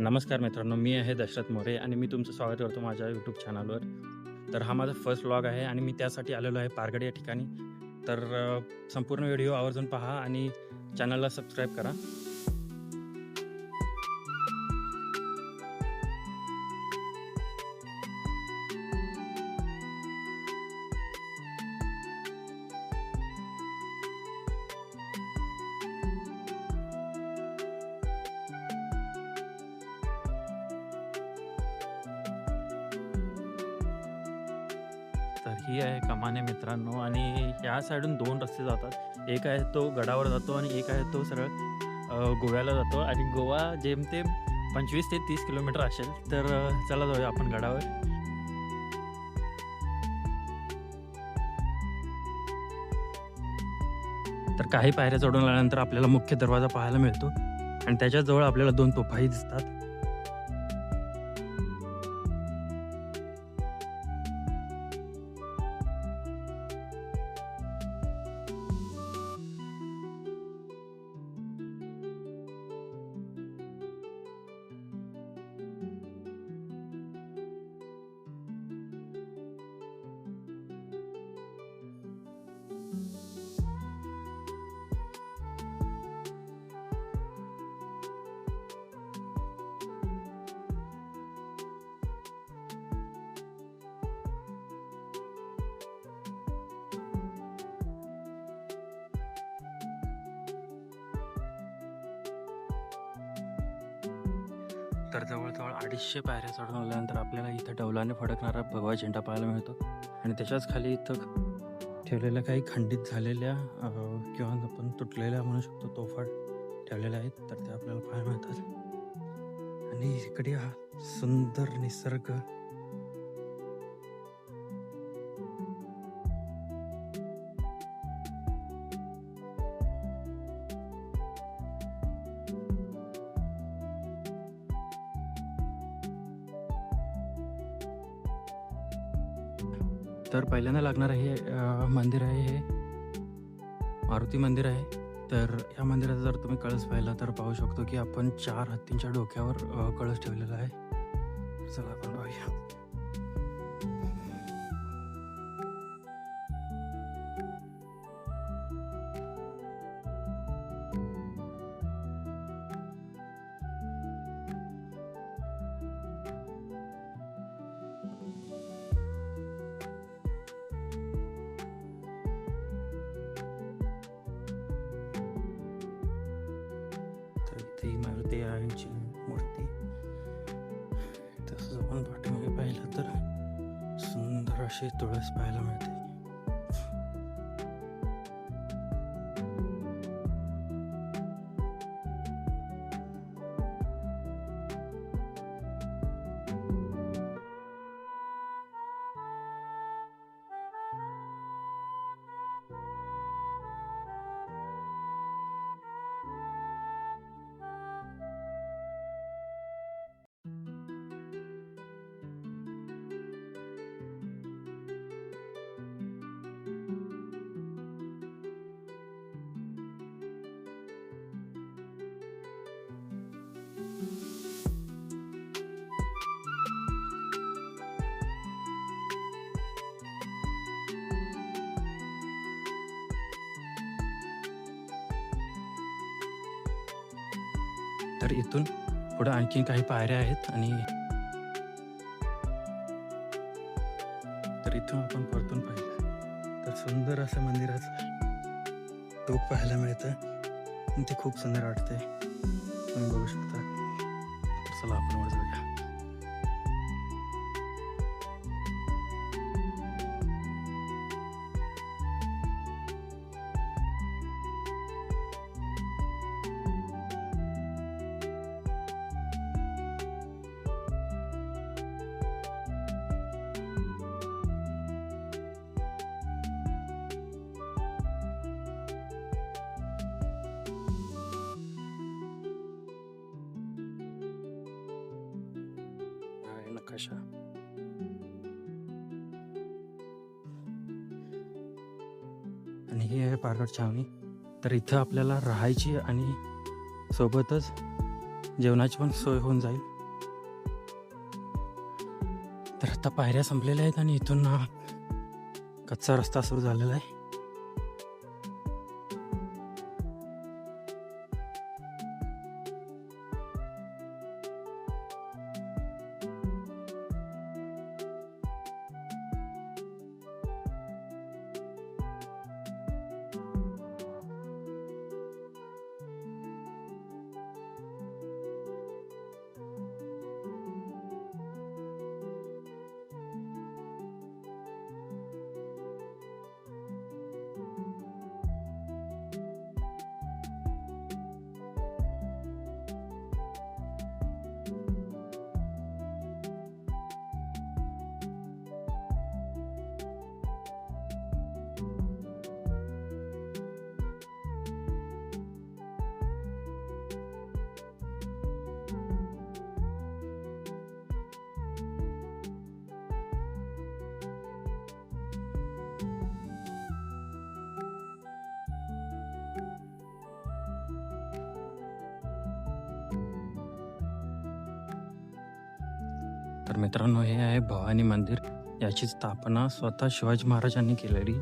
नमस्कार मित्रांनो मी आहे दशरथ मोरे आणि मी तुमचं स्वागत करतो माझ्या यूट्यूब चॅनलवर तर हा माझा फर्स्ट व्लॉग आहे आणि मी त्यासाठी आलेलो आहे पारगड या ठिकाणी. तर संपूर्ण व्हिडिओ आवर्जून पहा आणि चॅनलला सबस्क्राईब करा. तर ही आहे कमाने मित्रांनो आणि या साईडून दोन रस्ते जातात. एक आहे तो गडावर जातो आणि एक आहे तो सरळ अ, गोव्याला जातो. आणि गोवा जेमतेम पंचवीस ते तीस किलोमीटर असेल तर अ, चला जाऊया आपण गडावर. तर काही पायऱ्या चढून आल्यानंतर आपल्याला मुख्य दरवाजा पाहायला मिळतो. आणि त्याच्याजवळ आपल्याला दोन तोफाही दिसतात. तर जवळजवळ अडीचशे पायऱ्या चढून आल्यानंतर आपल्याला इथं डौलाने फडकणारा भगवा झेंडा पाहायला मिळतो. आणि त्याच्याच खाली इथं ठेवलेल्या काही खंडित झालेल्या किंवा आपण तुटलेल्या म्हणू शकतो तोफा ठेवलेल्या आहेत. तर ते आपल्याला पाहायला मिळतात. आणि इकडे हा सुंदर निसर्ग तर पहिल्यांदा लागणार हे मंदिर आहे हे. मारुती मंदिर आहे. तर या मंदिराचा जर तुम्ही कळस पाहिला तर पाहू शकतो की आपण चार हत्तींच्या डोक्यावर कळस ठेवलेला आहे. चला आपण पाहूया. ती मारुती आईची मूर्ती. तसंच आपण पाठीमागे पाहिलं तर सुंदर अशी तुळस पाहायला मिळते. तर इथून पुढे आणखीन काही पायऱ्या आहेत आणि तर इथून आपण परतून पाहिलं. तर सुंदर असं मंदिराचं टोक पाहायला मिळतं. ते खूप सुंदर वाटते तुम्ही बघू शकता. चला आपण आणि ही आहे पारगड छावणी. तर इथं आपल्याला राहायची आणि सोबतच जेवणाची पण सोय होऊन जाईल. तर आता पायऱ्या संपलेल्या आहेत आणि इथून कच्चा रस्ता सुरू झालेला आहे. तर मित्रांनो हे आहे भवानी मंदिर. याची स्थापना स्वतः शिवाजी महाराजांनी केलेली.